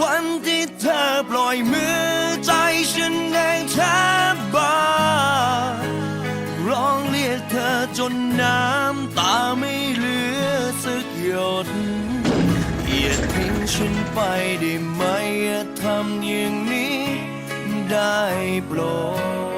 วันที่เธอปล่อยมือใจฉันเองแทบบ้าร้องเรียกเธอจนน้ำตาไม่เหลือสักหยดอย่าทิ้งฉันไปได้ไหมอย่าทำอย่างนี้ได้โปรด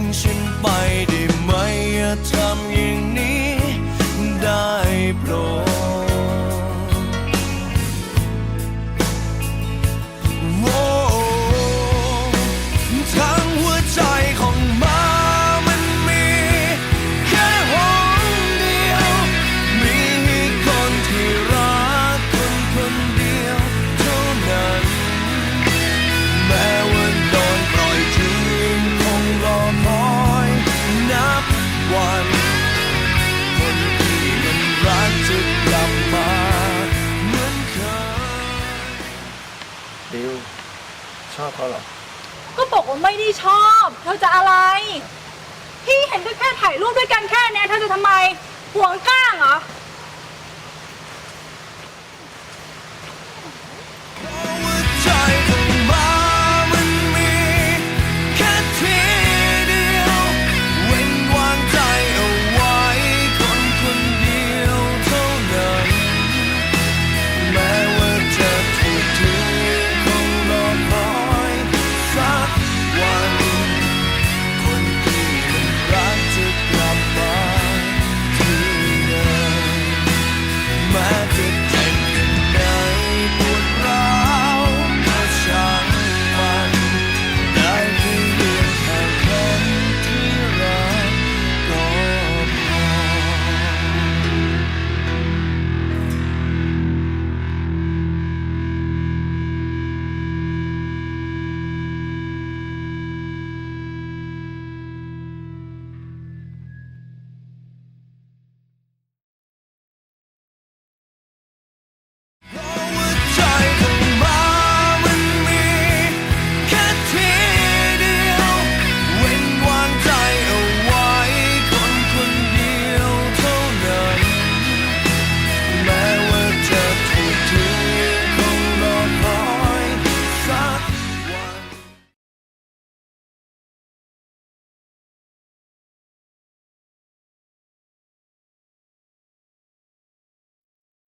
งฉันไปได้ไหมอย่าทำอย่างนี้ อบเขาเหรอ ก็บอกว่าไม่ได้ชอบ เธอจะอะไร พี่เห็นก็แค่ถ่ายรูปด้วยกันแค่เนี้ยเธอจะทำไมห่วงก้างเหรอ